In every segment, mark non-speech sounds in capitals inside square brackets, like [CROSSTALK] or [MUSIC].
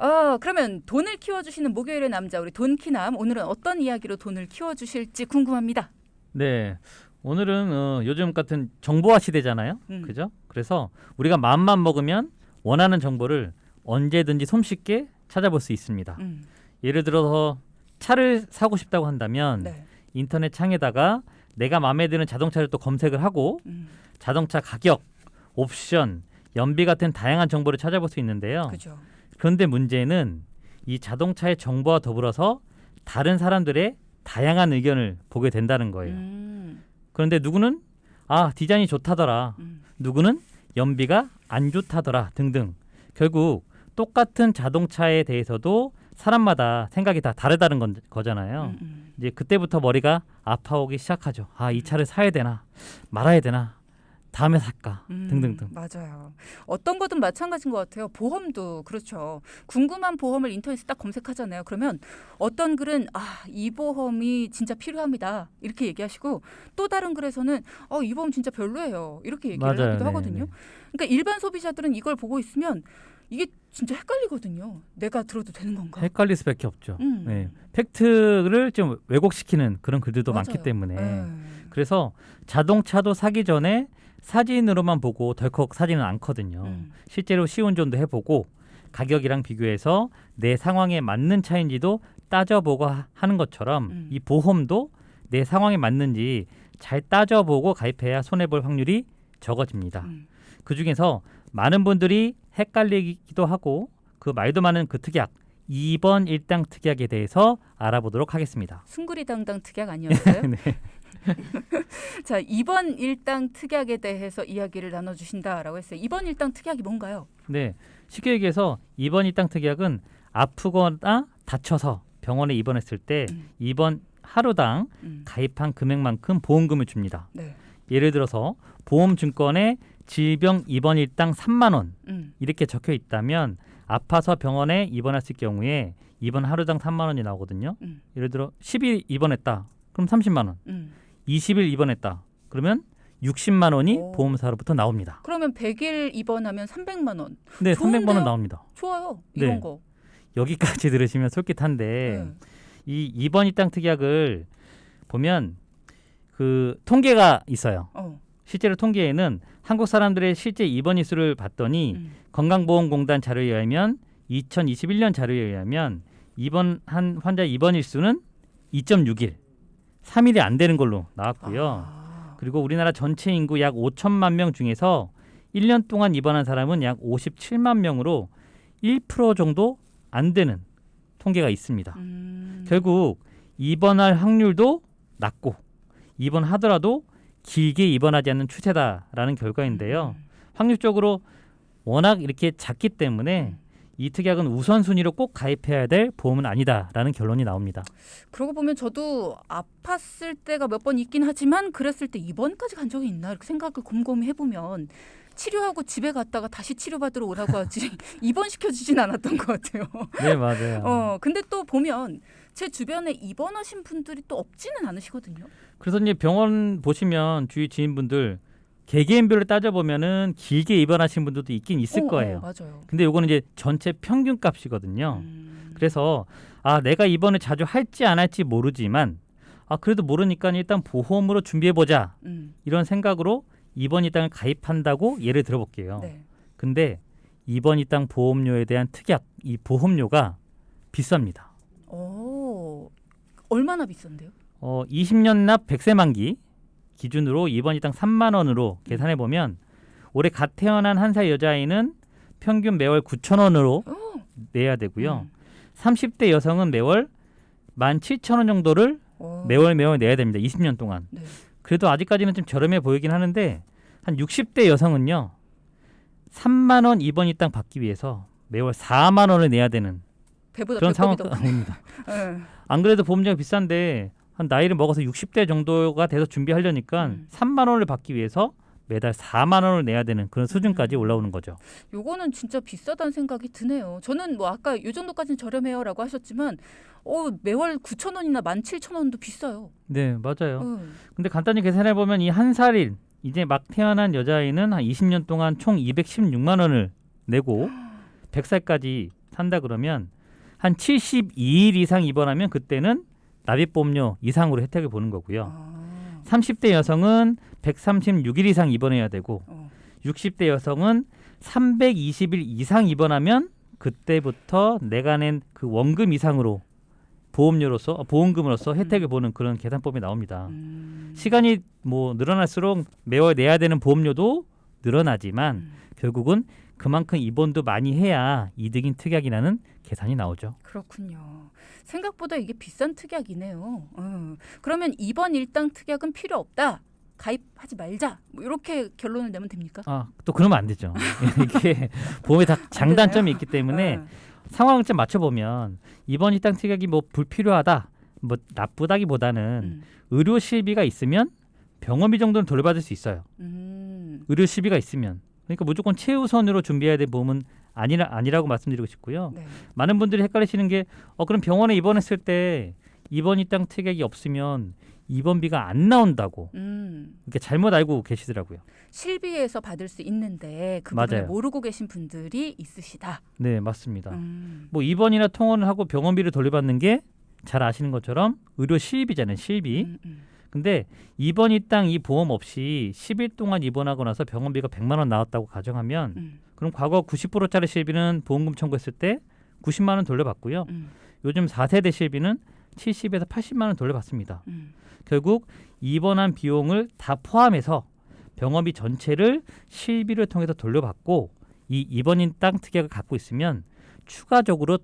어, 그러면 돈을 키워주시는 목요일의 남자 우리 돈키남 오늘은 어떤 이야기로 돈을 키워주실지 궁금합니다. 네. 오늘은 어, 요즘 같은 정보화 시대잖아요. 음. 그죠? 그래서 우리가 마음만 먹으면 원하는 정보를 언제든지 손쉽게 찾아볼 수 있습니다. 음, 예를 들어서 차를 사고 싶다고 한다면 네. 인터넷 창에다가 내가 마음에 드는 자동차를 또 검색을 하고 음, 자동차 가격, 옵션, 연비 같은 다양한 정보를 찾아볼 수 있는데요. 그죠. 그런데 문제는 이 자동차의 정보와 더불어서 다른 사람들의 다양한 의견을 보게 된다는 거예요. 음, 그런데 누구는 아 디자인이 좋다더라, 음, 누구는 연비가 안 좋다더라 등등. 결국 똑같은 자동차에 대해서도 사람마다 생각이 다 다르다는 건, 거잖아요. 음, 음. 이제 그때부터 머리가 아파오기 시작하죠. 아 이 차를 사야 되나 말아야 되나 다음에 살까 음, 등등등. 맞아요. 어떤 거든 마찬가지인 것 같아요. 보험도 그렇죠. 궁금한 보험을 인터넷에 딱 검색하잖아요. 그러면 어떤 글은 아, 이 보험이 진짜 필요합니다. 이렇게 얘기하시고 또 다른 글에서는 어, 이 보험 진짜 별로예요. 이렇게 얘기를 맞아요. 하기도 네, 하거든요. 네. 그러니까 일반 소비자들은 이걸 보고 있으면 이게 진짜 헷갈리거든요. 내가 들어도 되는 건가? 헷갈릴 수밖에 없죠. 음. 네. 팩트를 좀 왜곡시키는 그런 글들도 맞아요. 많기 때문에 네. 그래서 자동차도 사기 전에 사진으로만 보고 덜컥 사지는 않거든요. 음. 실제로 시운전도 해보고 가격이랑 비교해서 내 상황에 맞는 차인지도 따져보고 하- 하는 것처럼 음. 이 보험도 내 상황에 맞는지 잘 따져보고 가입해야 손해볼 확률이 적어집니다. 음. 그 중에서 많은 분들이 헷갈리기도 하고 그 말도 많은 그 특약 2번 일당 특약에 대해서 알아보도록 하겠습니다. 숭구리 당당 특약 아니었어요? [LAUGHS] 네. [LAUGHS] 자, 이번 일당 특약에 대해서 이야기를 나눠 주신다라고 했어요. 이번 일당 특약이 뭔가요? 네. 쉽게 얘기해서 2번 일당 특약은 아프거나 다쳐서 병원에 입원했을 때 음. 입원 하루당 음. 가입한 금액만큼 보험금을 줍니다. 네. 예를 들어서 보험증권에 질병 입원 일당 3만 원 음. 이렇게 적혀 있다면 아파서 병원에 입원했을 경우에 입원 하루당 3만 원이 나오거든요. 음. 예를 들어 10일 입원했다. 그럼 30만 원. 음. 20일 입원했다. 그러면 60만 원이 오. 보험사로부터 나옵니다. 그러면 100일 입원하면 300만 원. 네, 300만 좋은데요? 원 나옵니다. 좋아요. 이런 네. 거. 여기까지 [LAUGHS] 들으시면 솔깃한데 네. 이 입원 입당 특약을 보면 그 통계가 있어요. 어. 실제로 통계에는 한국 사람들의 실제 입원 일수를 봤더니 음. 건강보험공단 자료에 의하면 2021년 자료에 의하면 입원한 환자 입원 일수는 2.6일, 3일이 안 되는 걸로 나왔고요. 아. 그리고 우리나라 전체 인구 약 5천만 명 중에서 1년 동안 입원한 사람은 약 57만 명으로 1% 정도 안 되는 통계가 있습니다. 음. 결국 입원할 확률도 낮고 입원하더라도 길게 입원하지 않는 추세다라는 결과인데요. 음. 확률적으로 워낙 이렇게 작기 때문에 음. 이 특약은 우선순위로 꼭 가입해야 될 보험은 아니다라는 결론이 나옵니다. 그러고 보면 저도 아팠을 때가 몇 번 있긴 하지만 그랬을 때 입원까지 간 적이 있나 이렇게 생각을 곰곰이 해보면 치료하고 집에 갔다가 다시 치료받으러 오라고 하지 [LAUGHS] 입원시켜주진 않았던 것 같아요. 네 맞아요. [LAUGHS] 어, 근데 또 보면 제 주변에 입원하신 분들이 또 없지는 않으시거든요. 그래서 이제 병원 보시면 주위 지인분들 개개인별로 따져보면은 길게 입원하신 분들도 있긴 있을 어, 어, 거예요. 맞아요. 근데 요거는 이제 전체 평균 값이거든요. 음. 그래서 아 내가 입원을 자주 할지 안 할지 모르지만 아 그래도 모르니까 일단 보험으로 준비해 보자 음. 이런 생각으로 입원 입당을 가입한다고 예를 들어볼게요. 네. 근데 입원 입당 보험료에 대한 특약 이 보험료가 비쌉니다. 오, 얼마나 비싼데요? 어 20년 납 100세 만기 기준으로 입원 입당 3만 원으로 계산해 보면 올해 갓 태어난 한 살 여자아이는 평균 매월 9천 원으로 어. 내야 되고요. 음. 30대 여성은 매월 17,000원 정도를 어. 매월 매월 내야 됩니다. 20년 동안. 네. 그래도 아직까지는 좀 저렴해 보이긴 하는데 한 60대 여성은요. 3만 원 입원 입당 받기 위해서 매월 4만 원을 내야 되는 그런 상황입니다. 네. 안 그래도 보험료가 비싼데 한 나이를 먹어서 60대 정도가 돼서 준비하려니까 음. 3만 원을 받기 위해서 매달 4만 원을 내야 되는 그런 수준까지 음. 올라오는 거죠. 요거는 진짜 비싸다는 생각이 드네요. 저는 뭐 아까 요 정도까지는 저렴해요라고 하셨지만 어 매월 9천 원이나 17,000원도 비싸요. 네, 맞아요. 음. 근데 간단히 계산해 보면 이 한 살인 이제 막 태어난 여자아이는 한 20년 동안 총 216만 원을 내고 [GASPS] 100살까지 산다 그러면 한 72일 이상 입원하면 그때는 납입보험료 이상으로 혜택을 보는 거고요. 아, 30대 여성은 136일 이상 입원해야 되고 어. 60대 여성은 320일 이상 입원하면 그때부터 내가 낸 그 원금 이상으로 보험료로서 어, 보험금으로서 혜택을 보는 그런 계산법이 나옵니다. 음. 시간이 뭐 늘어날수록 매월 내야 되는 보험료도 늘어나지만 음. 결국은 그만큼 입원도 많이 해야 이득인 특약이라는 계산이 나오죠. 그렇군요. 생각보다 이게 비싼 특약이네요. 어. 그러면 이번 일당 특약은 필요 없다. 가입하지 말자. 뭐 이렇게 결론을 내면 됩니까? 아, 또 그러면 안 되죠. [LAUGHS] 이게 보험에 다 장단점이 있기 때문에 어. 상황을 좀 맞춰보면 이번 일당 특약이 뭐 불필요하다, 뭐 나쁘다기보다는 음. 의료 실비가 있으면 병원비 정도는 돌려받을 수 있어요. 음. 의료 실비가 있으면 그러니까 무조건 최우선으로 준비해야 될 보험은 아니라 아니라고 말씀드리고 싶고요. 네. 많은 분들이 헷갈리시는 게 어 그럼 병원에 입원했을 때 입원 일당 특약이 없으면 입원비가 안 나온다고 음. 이렇게 잘못 알고 계시더라고요. 실비에서 받을 수 있는데 그 부분을 맞아요. 모르고 계신 분들이 있으시다. 네, 맞습니다. 음. 뭐 입원이나 통원을 하고 병원비를 돌려받는 게 잘 아시는 것처럼 의료 실비잖아요, 실비. 음, 음. 근데 입원 일당 이 보험 없이 10일 동안 입원하고 나서 병원비가 100만 원 나왔다고 가정하면 음. 그럼 과거 90%짜리 실비는 보험금 청구했을 때 90만 원 돌려받고요. 음. 요즘 4세대 실비는 70에서 80만 원 돌려받습니다. 음. 결국 입원한 비용을 다 포함해서 병원비 전체를 실비를 통해서 돌려받고 이 입원인 땅 특약을 갖고 있으면 추가적으로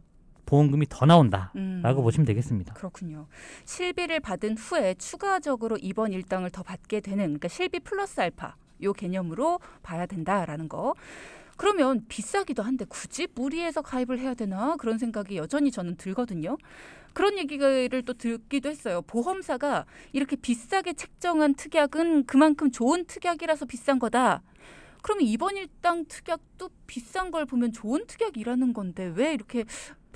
보험금이 더 나온다라고 음. 보시면 되겠습니다. 그렇군요. 실비를 받은 후에 추가적으로 입원 일당을 더 받게 되는 그러니까 실비 플러스 알파 요 개념으로 봐야 된다라는 거. 그러면 비싸기도 한데 굳이 무리해서 가입을 해야 되나 그런 생각이 여전히 저는 들거든요. 그런 얘기를 또 듣기도 했어요. 보험사가 이렇게 비싸게 책정한 특약은 그만큼 좋은 특약이라서 비싼 거다. 그러면 이번 일당 특약도 비싼 걸 보면 좋은 특약이라는 건데 왜 이렇게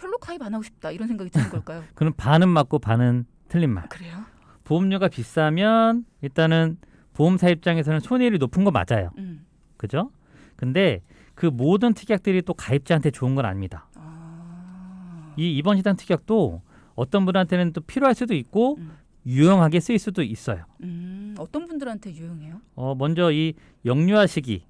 별로 가입 안 하고 싶다 이런 생각이 드는 걸까요? [LAUGHS] 그럼 반은 맞고 반은 틀린 말. 그래요? 보험료가 비싸면 일단은 보험사 입장에서는 손해율이 높은 거 맞아요. 음. 그죠? 근데 그 모든 특약들이 또 가입자한테 좋은 건 아닙니다. 아. 이 입원 시당 특약도 어떤 분한테는 또 필요할 수도 있고 음. 유용하게 쓰일 수도 있어요. 음, 어떤 분들한테 유용해요? 어, 먼저 이 영유아 시기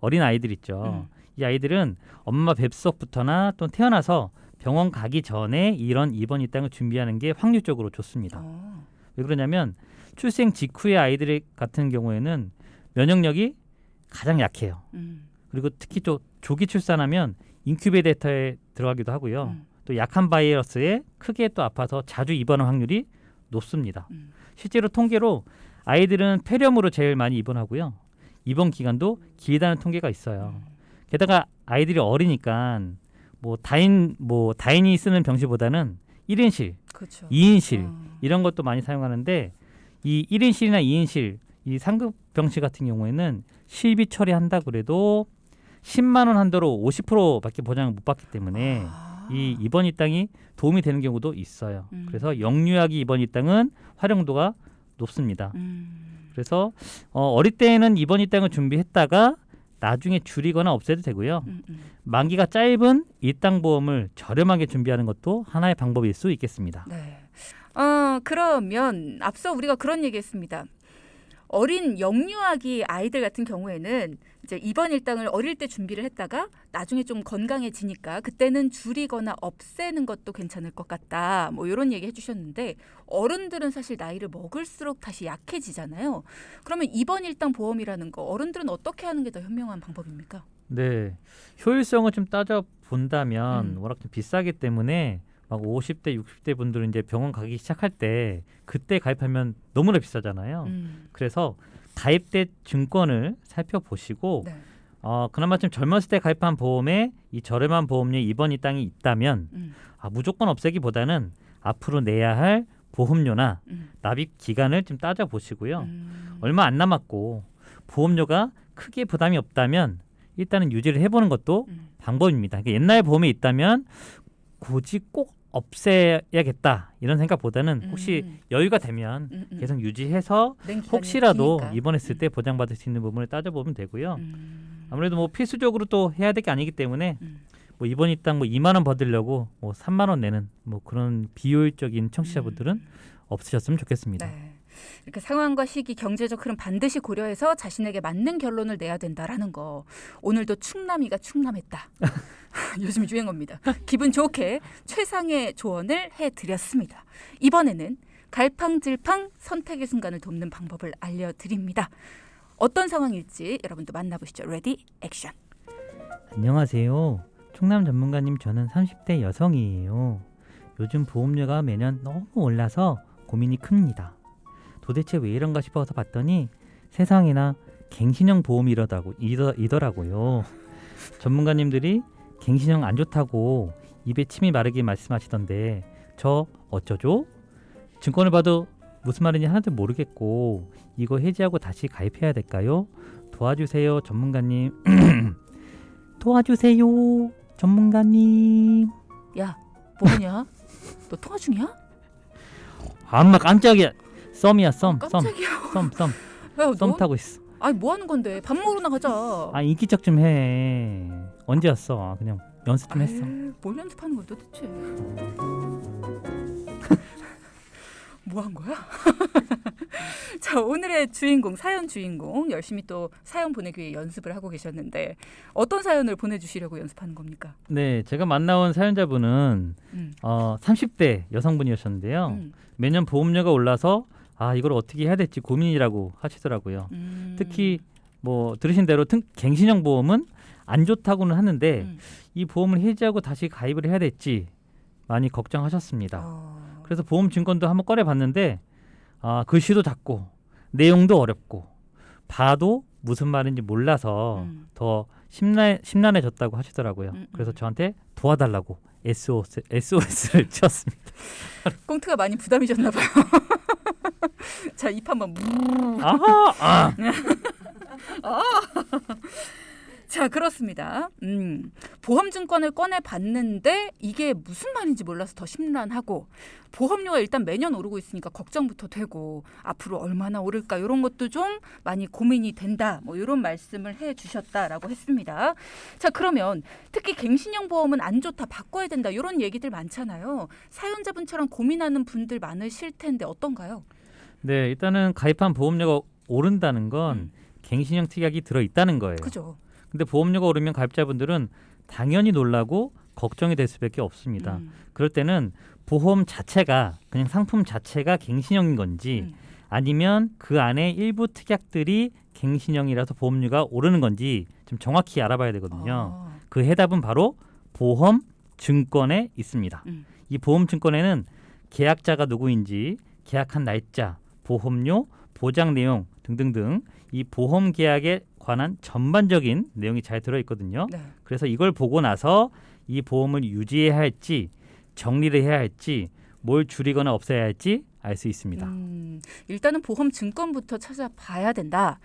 어린 아이들 있죠. 음. 이 아이들은 엄마 뱃속부터나 또 태어나서 병원 가기 전에 이런 입원 입당을 준비하는 게 확률적으로 좋습니다. 어. 왜 그러냐면 출생 직후의 아이들 같은 경우에는 면역력이 가장 약해요. 음. 그리고 특히 또 조기 출산하면 인큐베이터에 들어가기도 하고요. 음. 또 약한 바이러스에 크게 또 아파서 자주 입원할 확률이 높습니다. 음. 실제로 통계로 아이들은 폐렴으로 제일 많이 입원하고요. 입원 기간도 길다는 통계가 있어요. 음. 게다가 아이들이 어리니까 뭐 다인 뭐 다인이 쓰는 병실보다는 1인실, 그렇죠. 2인실 어. 이런 것도 많이 사용하는데 이 1인실이나 2인실 이 상급 병실 같은 경우에는 실비 처리한다 그래도 10만 원 한도로 50%밖에 보장을 못 받기 때문에 아. 이 입원 입당이 도움이 되는 경우도 있어요. 음. 그래서 영유아기 입원 입당은 활용도가 높습니다. 음. 그래서 어, 어릴 때에는 입원 입당을 준비했다가 나중에 줄이거나 없애도 되고요. 음, 음. 만기가 짧은 일당 보험을 저렴하게 준비하는 것도 하나의 방법일 수 있겠습니다. 네. 어, 그러면 앞서 우리가 그런 얘기했습니다. 어린 영유아기 아이들 같은 경우에는 이제 입원 일당을 어릴 때 준비를 했다가 나중에 좀 건강해지니까 그때는 줄이거나 없애는 것도 괜찮을 것 같다. 뭐 이런 얘기 해주셨는데 어른들은 사실 나이를 먹을수록 다시 약해지잖아요. 그러면 입원 일당 보험이라는 거 어른들은 어떻게 하는 게 더 현명한 방법입니까? 네, 효율성을 좀 따져 본다면 음. 워낙 좀 비싸기 때문에 막 50대, 60대 분들은 이제 병원 가기 시작할 때 그때 가입하면 너무나 비싸잖아요. 음. 그래서 가입대 증권을 살펴보시고 네. 어, 그나마 좀 젊었을 때 가입한 보험에 이 저렴한 보험료 입원 이땅이 있다면 음. 아, 무조건 없애기보다는 앞으로 내야 할 보험료나 음. 납입 기간을 좀 따져 보시고요. 음. 얼마 안 남았고 보험료가 크게 부담이 없다면 일단은 유지를 해보는 것도 음. 방법입니다. 그러니까 옛날 보험에 있다면 굳이 꼭 없애야겠다 이런 생각보다는 혹시 음. 여유가 되면 음, 음. 계속 유지해서 혹시라도 기니까. 입원했을 음. 때 보장받을 수 있는 부분을 따져보면 되고요. 음. 아무래도 뭐 필수적으로 또 해야 될 게 아니기 때문에 음. 뭐 이번 이땅 뭐 2만 원 받으려고 뭐 3만 원 내는 뭐 그런 비효율적인 청취자분들은 없으셨으면 좋겠습니다. 네. 이렇게 상황과 시기, 경제적 흐름 반드시 고려해서 자신에게 맞는 결론을 내야 된다라는 거. 오늘도 충남이가 충남했다. [LAUGHS] [LAUGHS] 요즘 유행어입니다. 기분 좋게 최상의 조언을 해드렸습니다. 이번에는 갈팡질팡 선택의 순간을 돕는 방법을 알려드립니다. 어떤 상황일지 여러분도 만나보시죠. 레디 액션. 안녕하세요. 충남 전문가님 저는 30대 여성이에요. 요즘 보험료가 매년 너무 올라서 고민이 큽니다. 도대체 왜 이런가 싶어서 봤더니 세상에나 갱신형 보험이 이러다고 이더, 이더라고요. 전문가님들이 갱신형 안 좋다고 입에 침이 마르게 말씀하시던데 저 어쩌죠? 증권을 봐도 무슨 말인지 하나도 모르겠고 이거 해지하고 다시 가입해야 될까요? 도와주세요 전문가님. [CLEARS THROAT] 도와주세요 전문가님. 야, 뭐냐? 너 통화 중이야? 엄마 깜짝이야. 썸이야 썸. 썸. 깜짝이야. 썸 썸. [LAUGHS] 야, 썸 너, 타고 있어. 아니 뭐 하는 건데? 밥 먹으러 나가자. 아 인기척 좀 해. 언제였어? 아, 그냥 연습 좀 했어. 아이, 뭘 연습하는 거야 도대체? [LAUGHS] 뭐 한 거야? [LAUGHS] 자 오늘의 주인공 사연 주인공 열심히 또 사연 보내기 위해 연습을 하고 계셨는데 어떤 사연을 보내주시려고 연습하는 겁니까? 네, 제가 만나온 사연자분은 음, 어 30대 여성분이었는데요. 음, 매년 보험료가 올라서 아 이걸 어떻게 해야 될지 고민이라고 하시더라고요. 음. 특히 뭐 들으신 대로 등, 갱신형 보험은 안 좋다고는 하는데 음. 이 보험을 해지하고 다시 가입을 해야 될지 많이 걱정하셨습니다. 어, 그래서 보험 증권도 한번 꺼내 봤는데 아, 글씨도 작고 내용도 어렵고 봐도 무슨 말인지 몰라서 음. 더 심란, 심란해졌다고 하시더라고요. 음, 그래서 음. 저한테 도와달라고 SOS, SOS를 치었습니다. [LAUGHS] 꽁트가 많이 부담이셨나 봐요. [LAUGHS] [LAUGHS] 자 입 한번 무. 아, 아, [LAUGHS] 자 그렇습니다. 음, 보험증권을 꺼내 봤는데 이게 무슨 말인지 몰라서 더 심란하고 보험료가 일단 매년 오르고 있으니까 걱정부터 되고 앞으로 얼마나 오를까 이런 것도 좀 많이 고민이 된다. 뭐 이런 말씀을 해 주셨다라고 했습니다. 자 그러면 특히 갱신형 보험은 안 좋다 바꿔야 된다 이런 얘기들 많잖아요. 사연자분처럼 고민하는 분들 많으실 텐데 어떤가요? 네, 일단은 가입한 보험료가 오른다는 건 음. 갱신형 특약이 들어 있다는 거예요. 그죠? 근데 보험료가 오르면 가입자분들은 당연히 놀라고 걱정이 될 수밖에 없습니다. 음, 그럴 때는 보험 자체가 그냥 상품 자체가 갱신형인 건지 음. 아니면 그 안에 일부 특약들이 갱신형이라서 보험료가 오르는 건지 좀 정확히 알아봐야 되거든요. 아, 그 해답은 바로 보험 증권에 있습니다. 음. 이 보험 증권에는 계약자가 누구인지, 계약한 날짜, 보험료, 보장 내용 등등등 이 보험 계약에 관한 전반적인 내용이 잘 들어 있거든요. 네. 그래서 이걸 보고 나서 이 보험을 유지해야 할지 정리를 해야 할지 뭘 줄이거나 없애야 할지 알 수 있습니다. 음, 일단은 보험 증권부터 찾아봐야 된다.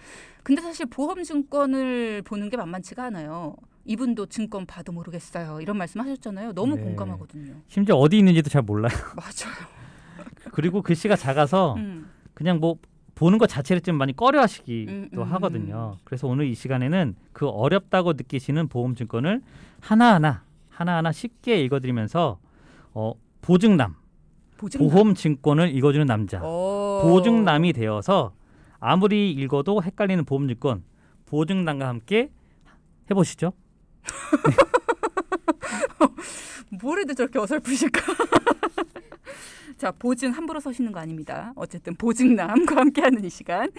근데 사실 보험 증권을 보는 게 만만치가 않아요. 이분도 증권 봐도 모르겠어요. 이런 말씀 하셨잖아요. 너무 네. 공감하거든요. 심지어 어디 있는지도 잘 몰라요. [LAUGHS] 맞아요. 그리고 글씨가 작아서 음, 그냥 뭐 보는 것 자체를 좀 많이 꺼려하시기도 음, 음. 하거든요. 그래서 오늘 이 시간에는 그 어렵다고 느끼시는 보험 증권을 하나하나 하나하나 쉽게 읽어드리면서 어, 보증남, 보증 보험 증권을 읽어주는 남자, 어. 보증남이 되어서 아무리 읽어도 헷갈리는 보험 증권 보증남과 함께 해보시죠. [LAUGHS] 뭘 해도 저렇게 어설프실까? 자, 보증 함부로 서시는 거 아닙니다. 어쨌든 보증남과 함께하는 이 시간.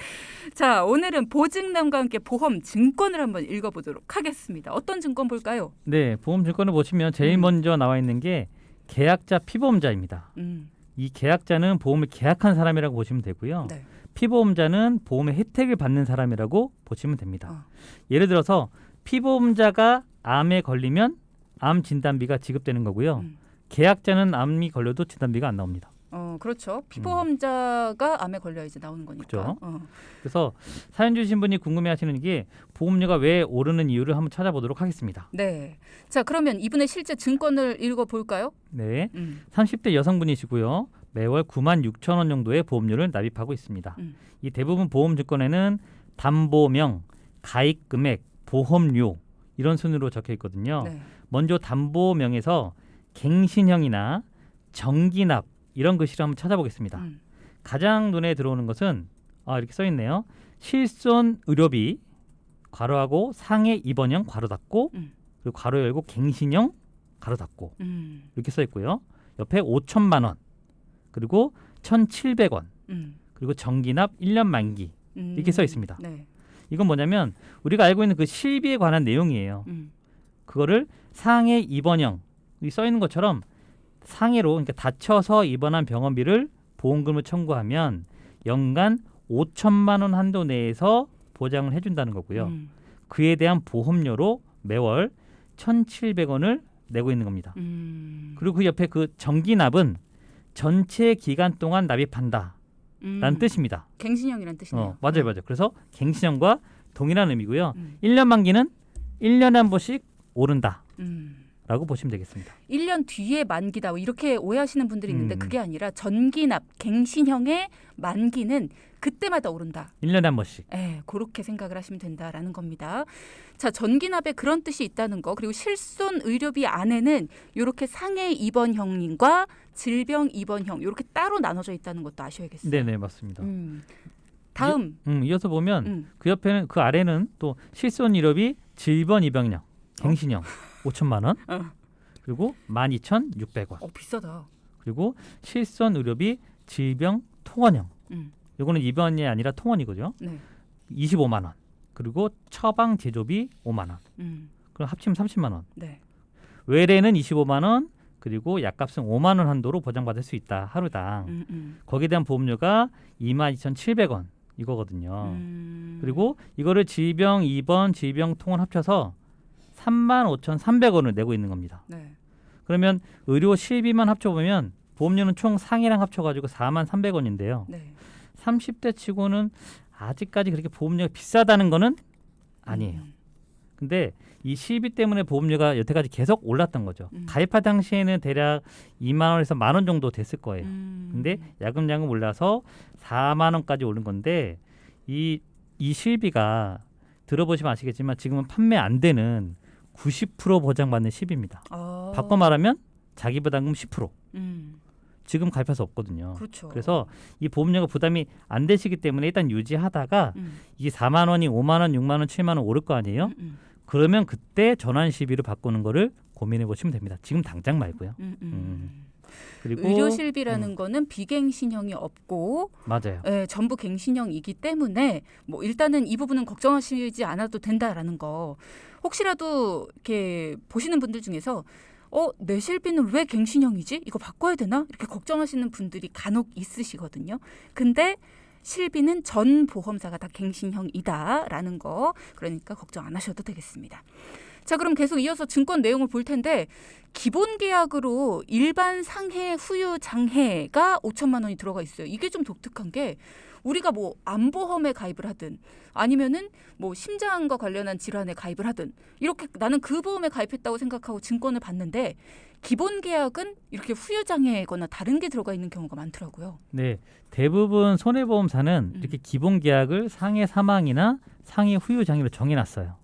자, 오늘은 보증남과 함께 보험 증권을 한번 읽어보도록 하겠습니다. 어떤 증권 볼까요? 네, 보험 증권을 보시면 제일 음. 먼저 나와 있는 게 계약자 피보험자입니다. 음, 이 계약자는 보험을 계약한 사람이라고 보시면 되고요. 네. 피보험자는 보험의 혜택을 받는 사람이라고 보시면 됩니다. 어. 예를 들어서 피보험자가 암에 걸리면 암 진단비가 지급되는 거고요. 음. 계약자는 암이 걸려도 진단비가 안 나옵니다. 어, 그렇죠. 피보험자가 암에 걸려 이제 나오는 거니까. 그죠. 어. 그래서 사연 주신 분이 궁금해하시는 게 보험료가 왜 오르는 이유를 한번 찾아보도록 하겠습니다. 네. 자, 그러면 이분의 실제 증권을 읽어 볼까요? 네, 음. 30대 여성분이시고요. 매월 9만 6천 원 정도의 보험료를 납입하고 있습니다. 음. 이 대부분 보험 증권에는 담보명, 가입 금액, 보험료 이런 순으로 적혀 있거든요. 네. 먼저 담보명에서 갱신형이나 정기납 이런 글씨를 한번 찾아보겠습니다. 음. 가장 눈에 들어오는 것은 아, 이렇게 써 있네요. 실손 의료비 괄호하고 상해 입원형 괄호 닫고 음. 그리고 괄호 열고 갱신형 괄호 닫고 음. 이렇게 써 있고요. 옆에 5천만 원 그리고 1,700원 음. 그리고 정기납 1년 만기 음. 이렇게 써 있습니다. 네. 이건 뭐냐면 우리가 알고 있는 그 실비에 관한 내용이에요. 음. 그거를 상해 입원형 이써 있는 것처럼 상해로 그러니까 다쳐서 입원한 병원비를 보험금을 청구하면 연간 5천만 원 한도 내에서 보장을 해준다는 거고요. 음. 그에 대한 보험료로 매월 1,700원을 내고 있는 겁니다. 음. 그리고 그 옆에 그 정기납은 전체 기간 동안 납입한다 라는 음. 뜻입니다. 갱신형이란 뜻이네요. 어, 맞아요, 맞아요. 그래서 갱신형과 동일한 의미고요. 음. 1년 만기는 1년에 한 번씩 오른다 라고 음. 보시면 되겠습니다. 1년 뒤에 만기다 뭐 이렇게 오해하시는 분들이 있는데 음. 그게 아니라 전기납 갱신형의 만기는 그때마다 오른다. 1년에 한 번씩. 예, 그렇게 생각을 하시면 된다라는 겁니다. 자, 전기납에 그런 뜻이 있다는 거 그리고 실손 의료비 안에는 이렇게 상해 입원형과 질병 입원형 이렇게 따로 나눠져 있다는 것도 아셔야겠어요. 네, 네, 맞습니다. 음. 다음, 음, 이어서 보면 음. 그 옆에는 그 아래는 또 실손 의료비 질병 입원형 갱신형 5천만 원 어. 그리고 12,600원 어 비싸다. 그리고 실손 의료비 질병 통원형 음. 요거는 입원이 아니라 통원이거든요. 네. 25만 원 그리고 처방 제조비 5만 원 음. 그럼 합치면 30만 원 네. 외래는 25만 원 그리고 약값은 5만 원 한도로 보장받을 수 있다 하루당 음, 음. 거기에 대한 보험료가 22,700원 이거거든요. 음. 그리고 이거를 질병 입원 질병 통원 합쳐서 35,300원을 내고 있는 겁니다. 네. 그러면 의료 실비만 합쳐보면 보험료는 총 상해랑 합쳐가지고 43,300원인데요. 네. 30대 치고는 아직까지 그렇게 보험료가 비싸다는 거는 아니에요. 음. 근데 이 실비 때문에 보험료가 여태까지 계속 올랐던 거죠. 음. 가입할 당시에는 대략 2만 원에서 만 원 정도 됐을 거예요. 음. 근데 야금야금 올라서 4만 원까지 오른 건데 이, 이 실비가 들어보시면 아시겠지만 지금은 판매 안 되는 90% 보장받는 실비입니다. 어. 바꿔 말하면 자기 부담금 10% 음. 지금 수 없거든요. 그렇죠. 그래서 이 보험료가 부담이 안 되시기 때문에 일단 유지하다가 음. 이게 4만 원이 5만 원, 6만 원, 7만 원 오를 거 아니에요? 음, 음. 그러면 그때 전환 시비로 바꾸는 거를 고민해 보시면 됩니다. 지금 당장 말고요. 음, 음. 음. 그리고 의료 실비라는 거는 비갱신형이 없고 맞아요. 예, 전부 갱신형이기 때문에 뭐 일단은 이 부분은 걱정하시지 않아도 된다라는 거. 혹시라도 이렇게 보시는 분들 중에서 어 내 실비는 왜 갱신형이지? 이거 바꿔야 되나? 이렇게 걱정하시는 분들이 간혹 있으시거든요. 근데 실비는 전 보험사가 다 갱신형이다라는 거 그러니까 걱정 안 하셔도 되겠습니다. 자 그럼 계속 이어서 증권 내용을 볼 텐데 기본 계약으로 일반 상해 후유 장해가 5천만 원이 들어가 있어요. 이게 좀 독특한 게 우리가 뭐 암보험에 가입을 하든 아니면은 뭐 심장과 관련한 질환에 가입을 하든 이렇게 나는 그 보험에 가입했다고 생각하고 증권을 받는데 기본 계약은 이렇게 후유 장해거나 다른 게 들어가 있는 경우가 많더라고요. 네, 대부분 손해보험사는 음. 이렇게 기본 계약을 상해 사망이나 상해 후유 장애로 정해놨어요.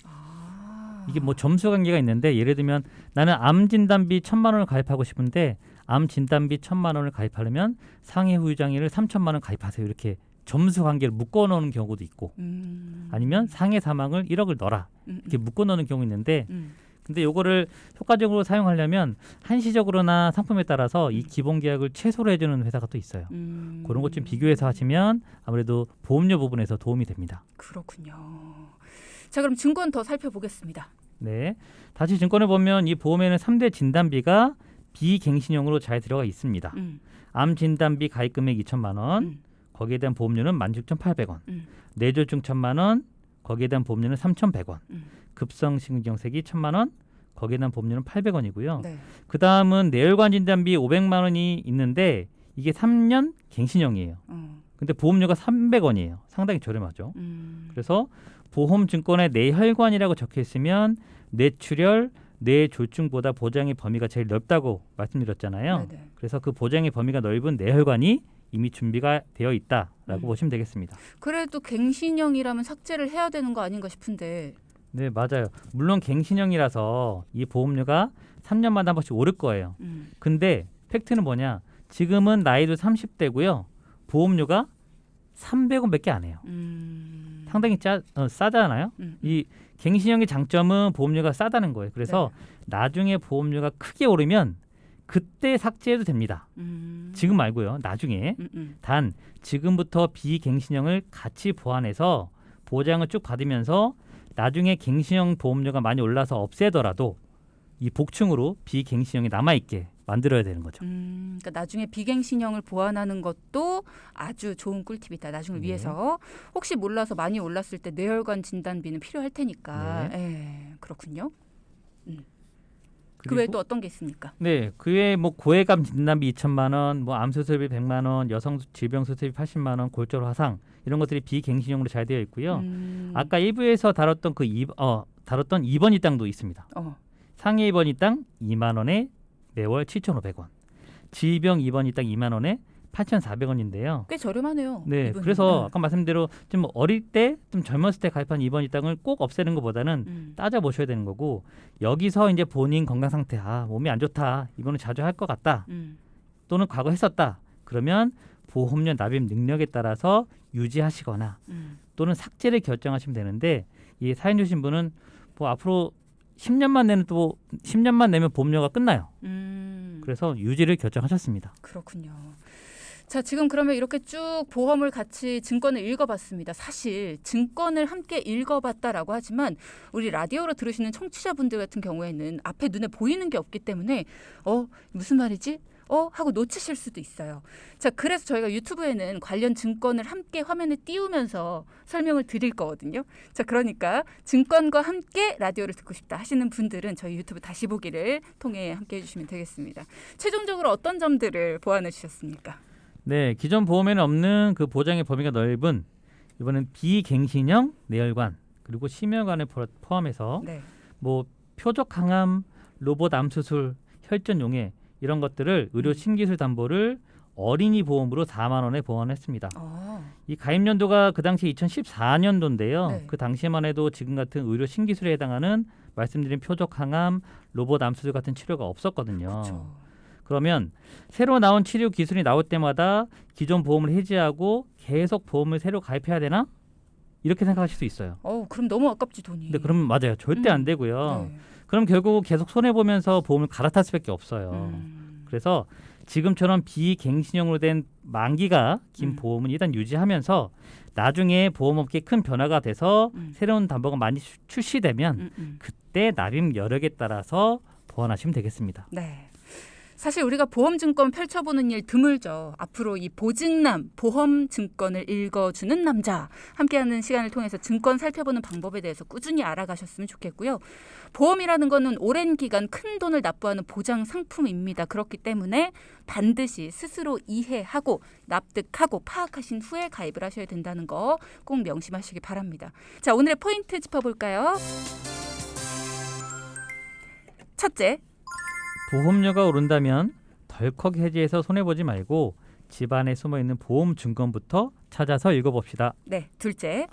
아. 이게 뭐 점수 관계가 있는데 예를 들면 나는 암 진단비 천만 원을 가입하고 싶은데 암 진단비 천만 원을 가입하려면 상해 후유 장애를 삼천만 원 가입하세요 이렇게 점수 관계를 묶어 놓는 경우도 있고 음. 아니면 상해 사망을 1억을 넣어라 음, 이렇게 묶어 놓는 경우 있는데 음. 근데 요거를 효과적으로 사용하려면 한시적으로나 상품에 따라서 이 기본 계약을 최소로 해주는 회사가 또 있어요. 음. 그런 것 좀 비교해서 하시면 아무래도 보험료 부분에서 도움이 됩니다. 그렇군요. 자 그럼 증권 더 살펴보겠습니다. 네. 다시 증권을 보면 이 보험에는 3대 진단비가 비갱신형으로 잘 들어가 있습니다. 음. 암 진단비 가입 금액 2천만 원, 음. 거기에 대한 보험료는 16,800원. 음. 뇌졸중 1천만 원, 거기에 대한 보험료는 3,100원. 음. 급성 심근경색이 1천만 원, 거기에 대한 보험료는 800원이고요. 네. 그 다음은 뇌혈관 진단비 500만 원이 있는데 이게 3년 갱신형이에요. 어. 근데 보험료가 300원이에요. 상당히 저렴하죠. 음. 그래서 보험증권에 뇌혈관이라고 적혀 있으면 뇌출혈, 뇌졸중보다 보장의 범위가 제일 넓다고 말씀드렸잖아요. 네네. 그래서 그 보장의 범위가 넓은 뇌혈관이 이미 준비가 되어 있다라고 음. 보시면 되겠습니다. 그래도 갱신형이라면 삭제를 해야 되는 거 아닌가 싶은데 네, 맞아요. 물론 갱신형이라서 이 보험료가 3년마다 한 번씩 오를 거예요. 음. 근데 팩트는 뭐냐? 지금은 나이도 30대고요. 보험료가 300원 밖에 안 해요. 음. 상당히 짜, 어, 싸잖아요. 음. 이 갱신형의 장점은 보험료가 싸다는 거예요. 그래서 나중에 보험료가 크게 오르면 그때 삭제해도 됩니다. 음. 지금 말고요. 나중에. 음, 음. 단 지금부터 비갱신형을 같이 보완해서 보장을 쭉 받으면서 나중에 갱신형 보험료가 많이 올라서 없애더라도 이 복층으로 비갱신형이 남아 있게 만들어야 되는 거죠. 음, 그러니까 나중에 비갱 신형을 보완하는 것도 아주 좋은 꿀팁이다. 나중을 네. 위해서 혹시 몰라서 많이 올랐을 때 뇌혈관 진단비는 필요할 테니까. 예, 그렇군요. 그 외에 또 어떤 게 있습니까? 네, 그 외에 뭐 고해감 진단비 2천만 원, 뭐 암 수술비 100만 원, 여성 질병 수술비 80만 원, 골절 화상 이런 것들이 비갱신형으로 잘 되어 있고요. 음, 아까 1부에서 다뤘던 그 이, 어, 다뤘던 입원이 땅도 있습니다. 어, 상해 입원이 땅 2만 원에 매월 7,500원. 질병 입원이 땅 2만 원에 8,400원인데요. 꽤 저렴하네요. 네, 이분은. 그래서 아까 말씀대로 좀 어릴 때 좀 젊었을 때 가입한 입원 이 땅을 꼭 없애는 것보다는 음, 따져 보셔야 되는 거고 여기서 이제 본인 건강 상태 아 몸이 안 좋다 이거는 자주 할 것 같다 음, 또는 과거 했었다 그러면 보험료 납입 능력에 따라서 유지하시거나 음. 또는 삭제를 결정하시면 되는데 이 사연 주신 분은 뭐 앞으로 10년만 내는 또 10년만 내면 보험료가 끝나요. 음. 그래서 유지를 결정하셨습니다. 그렇군요. 자, 지금 그러면 이렇게 쭉 보험을 같이 증권을 읽어봤습니다. 사실 증권을 함께 읽어봤다라고 하지만 우리 라디오로 들으시는 청취자분들 같은 경우에는 앞에 눈에 보이는 게 없기 때문에 어 무슨 말이지? 어 하고 놓치실 수도 있어요. 자, 그래서 저희가 유튜브에는 관련 증권을 함께 화면에 띄우면서 설명을 드릴 거거든요. 자, 그러니까 증권과 함께 라디오를 듣고 싶다 하시는 분들은 저희 유튜브 다시 보기를 통해 함께 해주시면 되겠습니다. 최종적으로 어떤 점들을 보완해 주셨습니까? 네, 기존 보험에는 없는 그 보장의 범위가 넓은 이번엔 비갱신형 내혈관 그리고 심혈관을 포- 포함해서 네. 뭐 표적 항암, 로봇 암 수술, 혈전 용해 이런 것들을 의료 음. 신기술 담보를 어린이 보험으로 4만 원에 보완했습니다. 어. 이 가입 연도가 그 당시 2014년도인데요. 네. 그 당시만 해도 지금 같은 의료 신기술에 해당하는 말씀드린 표적 항암, 로봇 암 수술 같은 치료가 없었거든요. 그렇죠. 그러면 새로 나온 치료 기술이 나올 때마다 기존 보험을 해지하고 계속 보험을 새로 가입해야 되나? 이렇게 생각하실 수 있어요. 어, 그럼 너무 아깝지 돈이. 근데 그러면 맞아요. 절대 음. 안 되고요. 네. 그럼 결국 계속 손해 보면서 보험을 갈아탈 수밖에 없어요. 음. 그래서 지금처럼 비갱신형으로 된 만기가 긴 음. 보험은 일단 유지하면서 나중에 보험업계에 큰 변화가 돼서 음. 새로운 담보가 많이 출- 출시되면 음, 음. 그때 납입 여력에 따라서 보완하시면 되겠습니다. 네. 사실 우리가 보험 증권 펼쳐보는 일 드물죠. 앞으로 이 보증남 보험 증권을 읽어주는 남자 함께하는 시간을 통해서 증권 살펴보는 방법에 대해서 꾸준히 알아가셨으면 좋겠고요. 보험이라는 거는 오랜 기간 큰 돈을 납부하는 보장 상품입니다. 그렇기 때문에 반드시 스스로 이해하고 납득하고 파악하신 후에 가입을 하셔야 된다는 거 꼭 명심하시기 바랍니다. 자, 오늘의 포인트 짚어볼까요? 첫째, 보험료가 오른다면 덜컥 해지해서 손해 보지 말고 집안에 숨어 있는 보험 증권부터 찾아서 읽어봅시다. 네, 둘째,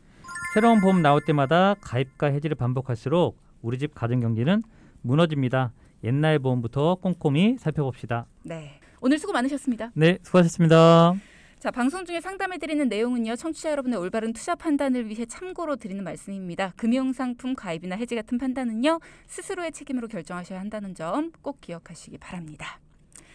새로운 보험 나올 때마다 가입과 해지를 반복할수록 우리 집 가정 경제는 무너집니다. 옛날 보험부터 꼼꼼히 살펴봅시다. 네. 오늘 수고 많으셨습니다. 네, 수고하셨습니다. 자, 방송 중에 상담해 드리는 내용은요, 청취자 여러분의 올바른 투자 판단을 위해 참고로 드리는 말씀입니다. 금융 상품 가입이나 해지 같은 판단은요, 스스로의 책임으로 결정하셔야 한다는 점 꼭 기억하시기 바랍니다.